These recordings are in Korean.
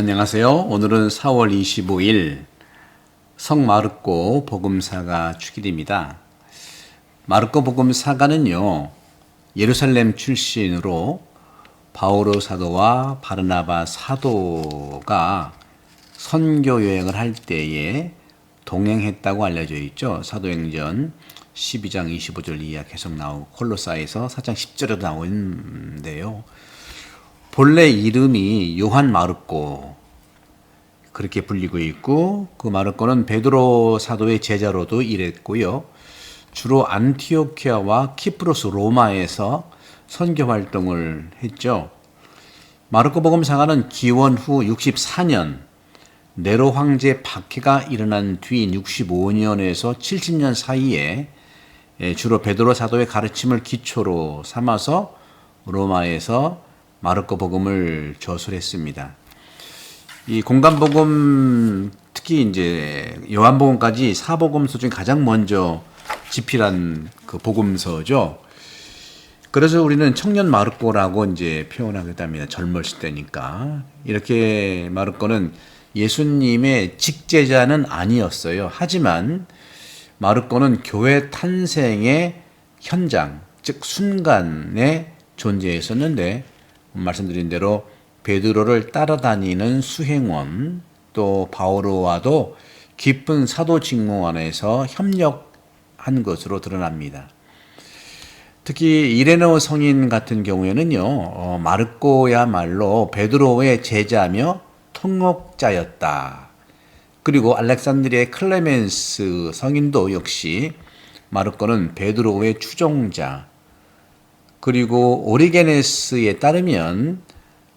안녕하세요. 오늘은 4월 25일 성마르코 복음사가 축일입니다. 마르코 복음사가는요, 예루살렘 출신으로 바오로 사도와 바르나바 사도가 선교 여행을 할 때에 동행했다고 알려져 있죠. 사도행전 12장 25절 이하 계속 나오고 콜로사에서 4장 10절에도 나오는데요. 본래 이름이 요한 마르코 그렇게 불리고 있고 그 마르코는 베드로 사도의 제자로도 일했고요. 주로 안티오키아와 키프로스 로마에서 선교 활동을 했죠. 마르코 복음 사가는 기원 후 64년 네로 황제 박해가 일어난 뒤 65년에서 70년 사이에 예, 주로 베드로 사도의 가르침을 기초로 삼아서 로마에서 마르코 복음을 저술했습니다. 이 공간 복음 특히 이제 요한 복음까지 사복음서 중 가장 먼저 집필한 그 복음서죠. 그래서 우리는 청년 마르코라고 이제 표현하기도 합니다. 젊었을 때니까. 이렇게 마르코는 예수님의 직제자는 아니었어요. 하지만 마르코는 교회 탄생의 현장, 즉 순간에 존재했었는데 말씀드린 대로 베드로를 따라다니는 수행원 또 바오로와도 깊은 사도 직무 안에서 협력한 것으로 드러납니다. 특히 이레노 성인 같은 경우에는요, 어, 마르코야말로 베드로의 제자며 통역자였다. 그리고 알렉산드리의 클레멘스 성인도 역시 마르코는 베드로의 추종자. 그리고 오리게네스에 따르면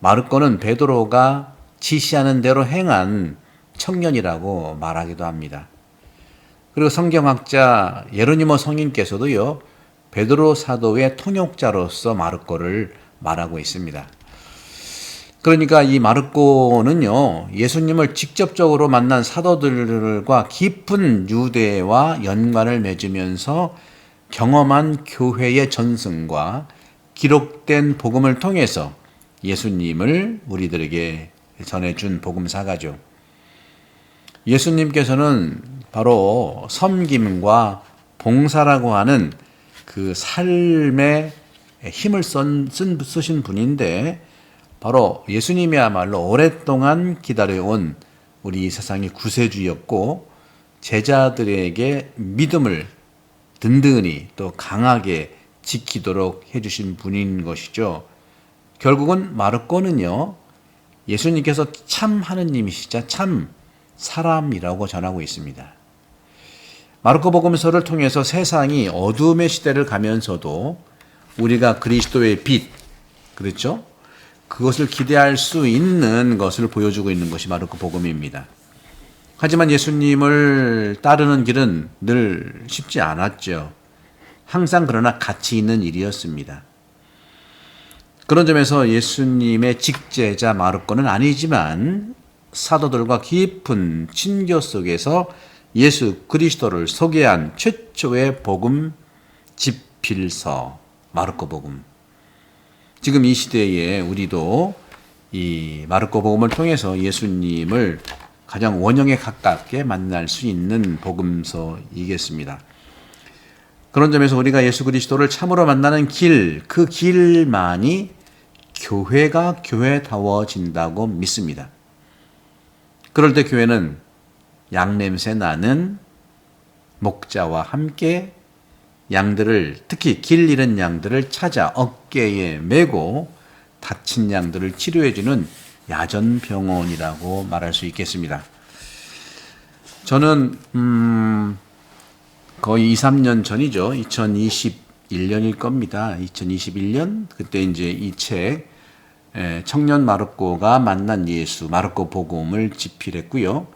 마르코는 베드로가 지시하는 대로 행한 청년이라고 말하기도 합니다. 그리고 성경학자 예로니모 성인께서도요. 베드로 사도의 통역자로서 마르코를 말하고 있습니다. 그러니까 이 마르코는요, 예수님을 직접적으로 만난 사도들과 깊은 유대와 연관을 맺으면서 경험한 교회의 전승과 기록된 복음을 통해서 예수님을 우리들에게 전해준 복음사가죠. 예수님께서는 바로 섬김과 봉사라고 하는 그 삶에 힘을 쓴, 쓰신 분인데 바로 예수님이야말로 오랫동안 기다려온 우리 세상의 구세주였고 제자들에게 믿음을 든든히 또 강하게 지키도록 해주신 분인 것이죠. 결국은 마르코는요, 예수님께서 참 하느님이시자 참 사람이라고 전하고 있습니다. 마르코 복음서를 통해서 세상이 어둠의 시대를 가면서도 우리가 그리스도의 빛, 그렇죠? 그것을 기대할 수 있는 것을 보여주고 있는 것이 마르코 복음입니다. 하지만 예수님을 따르는 길은 늘 쉽지 않았죠. 항상 그러나 가치 있는 일이었습니다. 그런 점에서 예수님의 직제자 마르코는 아니지만 사도들과 깊은 친교 속에서 예수 그리스도를 소개한 최초의 복음 집필서 마르코 복음. 지금 이 시대에 우리도 이 마르코 복음을 통해서 예수님을 가장 원형에 가깝게 만날 수 있는 복음서이겠습니다. 그런 점에서 우리가 예수 그리스도를 참으로 만나는 길, 그 길만이 교회가 교회다워진다고 믿습니다. 그럴 때 교회는 양냄새 나는 목자와 함께 양들을 특히 길 잃은 양들을 찾아 어깨에 메고 다친 양들을 치료해 주는 야전 병원이라고 말할 수 있겠습니다. 저는 음, 거의 2, 3년 전이죠. 2021년일 겁니다. 2021년 그때 이제 이 책 청년 마르코가 만난 예수 마르코 복음을 집필했고요.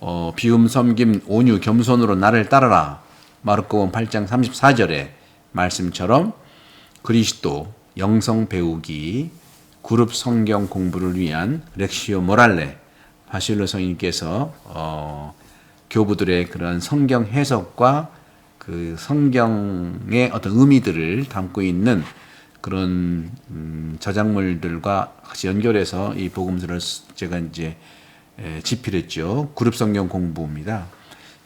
어, 비움 섬김 온유 겸손으로 나를 따르라 마르코음 8장 34절의 말씀처럼 그리스도 영성 배우기 그룹 성경 공부를 위한 렉시오 모랄레 바실로 성인께서 어, 교부들의 그런 성경 해석과 그 성경의 어떤 의미들을 담고 있는 그런 음, 저작물들과 같이 연결해서 이 복음서를 쓰- 제가 이제 에, 집필했죠. 그룹 성경 공부입니다.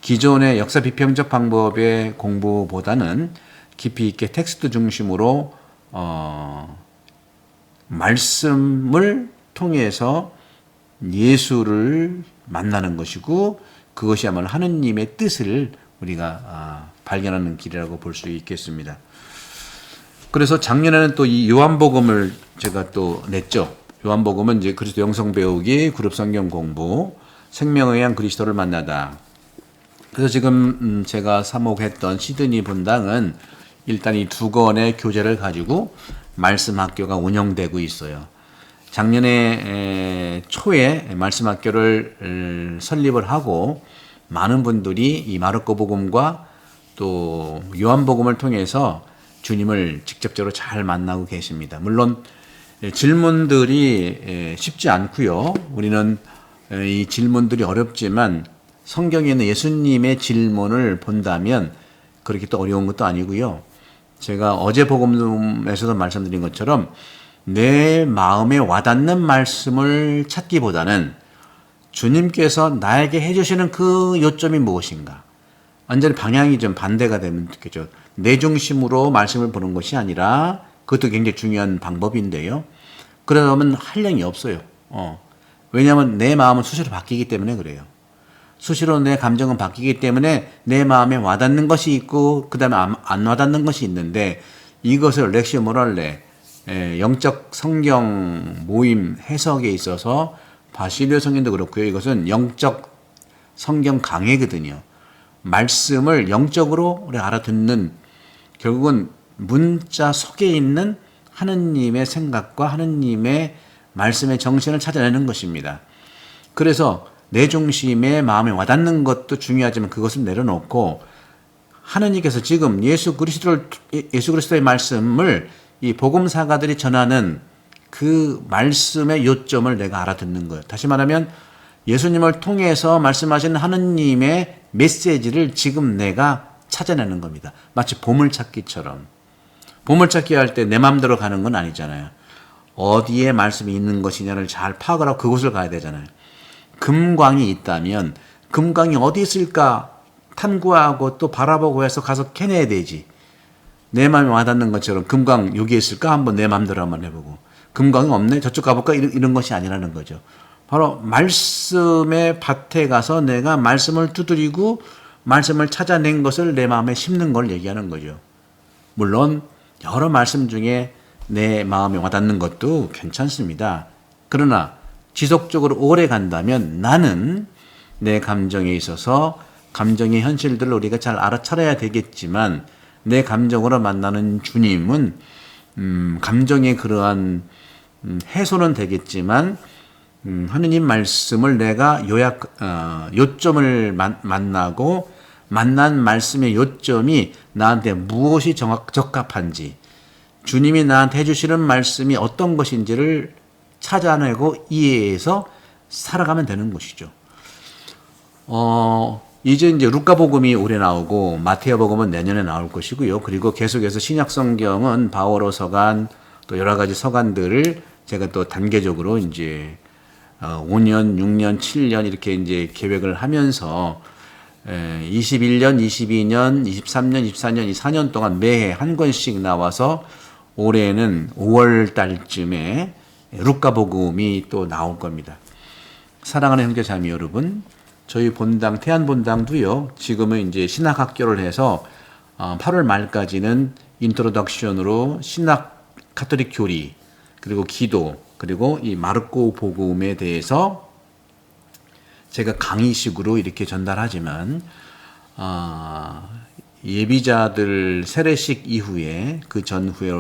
기존의 역사 비평적 방법의 공부보다는 깊이 있게 텍스트 중심으로 어, 말씀을 통해서 예수를 만나는 것이고 그것이야말로 하느님의 뜻을 우리가 아, 발견하는 길이라고 볼 수 있겠습니다. 그래서 작년에는 또 이 요한복음을 제가 또 냈죠. 요한복음은 이제 그리스도 영성 배우기, 그룹 성경 공부, 생명에 의한 그리스도를 만나다. 그래서 지금 음, 제가 사목했던 시드니 본당은 일단 이 두 권의 교재를 가지고 말씀 학교가 운영되고 있어요. 작년에 에, 초에 말씀 학교를 을, 설립을 하고 많은 분들이 이 마르코 복음과 또 요한 복음을 통해서 주님을 직접적으로 잘 만나고 계십니다. 물론 에, 질문들이 에, 쉽지 않고요. 우리는 에, 이 질문들이 어렵지만 성경에 있는 예수님의 질문을 본다면 그렇게 또 어려운 것도 아니고요. 제가 어제 복음에서도 말씀드린 것처럼 내 마음에 와닿는 말씀을 찾기보다는 주님께서 나에게 해주시는 그 요점이 무엇인가? 완전히 방향이 좀 반대가 되면 좋겠죠. 내 중심으로 말씀을 보는 것이 아니라 그것도 굉장히 중요한 방법인데요. 그러면 한량이 없어요. 어. 왜냐하면 내 마음은 수시로 바뀌기 때문에 그래요. 수시로 내 감정은 바뀌기 때문에 내 마음에 와닿는 것이 있고 그 다음에 안 와닿는 것이 있는데 이것을 렉시오 모랄레 에, 영적 성경 모임 해석에 있어서 바실리오 성경도 그렇고요. 이것은 영적 성경 강해거든요. 말씀을 영적으로 우리 알아듣는 결국은 문자 속에 있는 하느님의 생각과 하느님의 말씀의 정신을 찾아내는 것입니다. 그래서 내 중심에 마음에 와닿는 것도 중요하지만 그것을 내려놓고 하느님께서 지금 예수 그리스도를 예수 그리스도의 말씀을 이 복음 사가들이 전하는 그 말씀의 요점을 내가 알아듣는 거예요. 다시 말하면 예수님을 통해서 말씀하시는 하느님의 메시지를 지금 내가 찾아내는 겁니다. 마치 보물찾기처럼. 보물찾기 할 때 내 마음대로 가는 건 아니잖아요. 어디에 말씀이 있는 것이냐를 잘 파악을 하고 그곳을 가야 되잖아요. 금광이 있다면 금광이 어디 있을까 탐구하고 또 바라보고 해서 가서 캐내야 되지. 내 마음에 와닿는 것처럼 금광 여기에 있을까 한번 내 마음대로 한번 해보고 금광이 없네 저쪽 가볼까 이런, 이런 것이 아니라는 거죠. 바로 말씀의 밭에 가서 내가 말씀을 두드리고 말씀을 찾아낸 것을 내 마음에 심는 걸 얘기하는 거죠. 물론 여러 말씀 중에 내 마음에 와닿는 것도 괜찮습니다. 그러나 지속적으로 오래 간다면 나는 내 감정에 있어서 감정의 현실들을 우리가 잘 알아차려야 되겠지만 내 감정으로 만나는 주님은 음, 감정의 그러한 음, 해소는 되겠지만 음, 하느님 말씀을 내가 요약 어, 요점을 만, 만나고 만난 말씀의 요점이 나한테 무엇이 정확 적합한지 주님이 나한테 해주시는 말씀이 어떤 것인지를 찾아내고 이해해서 살아가면 되는 것이죠. 어, 이제 이제 루카복음이 올해 나오고 마테아복음은 내년에 나올 것이고요. 그리고 계속해서 신약 성경은 바오로 서간 또 여러 가지 서간들을 제가 또 단계적으로 이제 어, 5년, 6년, 7년 이렇게 이제 계획을 하면서 에, 21년, 22년, 23년, 24년 이 4년 동안 매해 한 권씩 나와서 올해는 5월 달쯤에 루카복음이 또 나올 겁니다. 사랑하는 형제자매 여러분, 저희 본당 태안 본당도요. 지금은 이제 신학 학교를 해서 8월 말까지는 인트로덕션으로 신학 카톨릭 교리 그리고 기도 그리고 이 마르코 복음에 대해서 제가 강의식으로 이렇게 전달하지만 아, 예비자들 세례식 이후에 그 전후에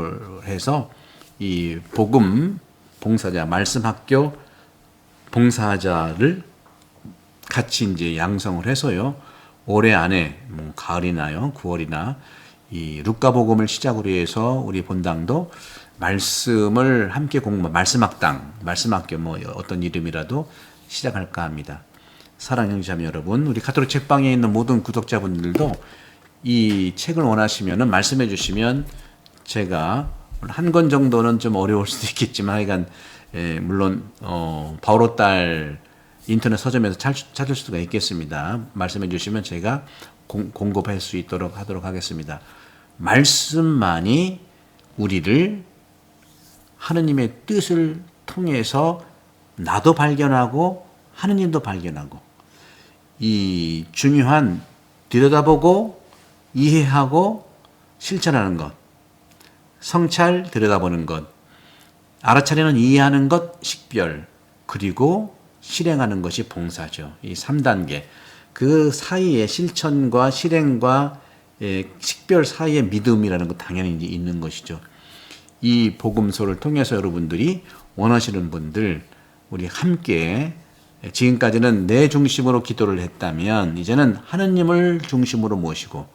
해서 이 복음 봉사자 말씀학교 봉사자를 같이 이제 양성을 해서요. 올해 안에 뭐 가을이나요, 9월이나 이 루카복음을 시작으로 해서 우리 본당도 말씀을 함께 공부, 말씀학당, 말씀학교 뭐 어떤 이름이라도 시작할까 합니다. 사랑 형제자매 여러분, 우리 카톨릭 책방에 있는 모든 구독자분들도 이 책을 원하시면은 말씀해 주시면 제가 한 권 정도는 좀 어려울 수도 있겠지만 하여간 예, 물론 어, 바오로 딸 인터넷 서점에서 찾, 찾을 수가 있겠습니다. 말씀해 주시면 제가 공, 공급할 수 있도록 하도록 하겠습니다. 말씀만이 우리를 하느님의 뜻을 통해서 나도 발견하고 하느님도 발견하고 이 중요한 들여다보고 이해하고 실천하는 것 성찰 들여다보는 것 알아차리는 이해하는 것 식별 그리고 실행하는 것이 봉사죠. 이 3단계. 그 사이에 실천과 실행과 예, 식별 사이에 믿음이라는 것 당연히 있는 것이죠. 이 복음서를 통해서 여러분들이 원하시는 분들 우리 함께 지금까지는 내 중심으로 기도를 했다면 이제는 하느님을 중심으로 모시고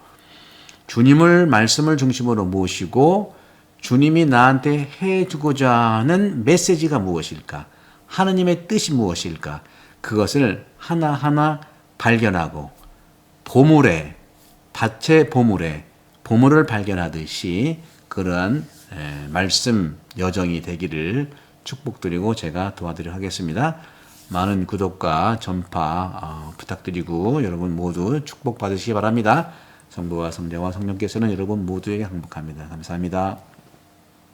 주님을 말씀을 중심으로 모시고 주님이 나한테 해주고자 하는 메시지가 무엇일까? 하느님의 뜻이 무엇일까? 그것을 하나하나 발견하고 보물에 밭의 보물에 보물을 발견하듯이 에, 말씀 여정이 되기를 축복드리고 제가 도와드리도록 하겠습니다. 많은 구독과 전파 어, 부탁드리고 여러분 모두 축복 받으시기 바랍니다. 성부와 성자와 성령께서는 여러분 모두에게 행복합니다. 감사합니다.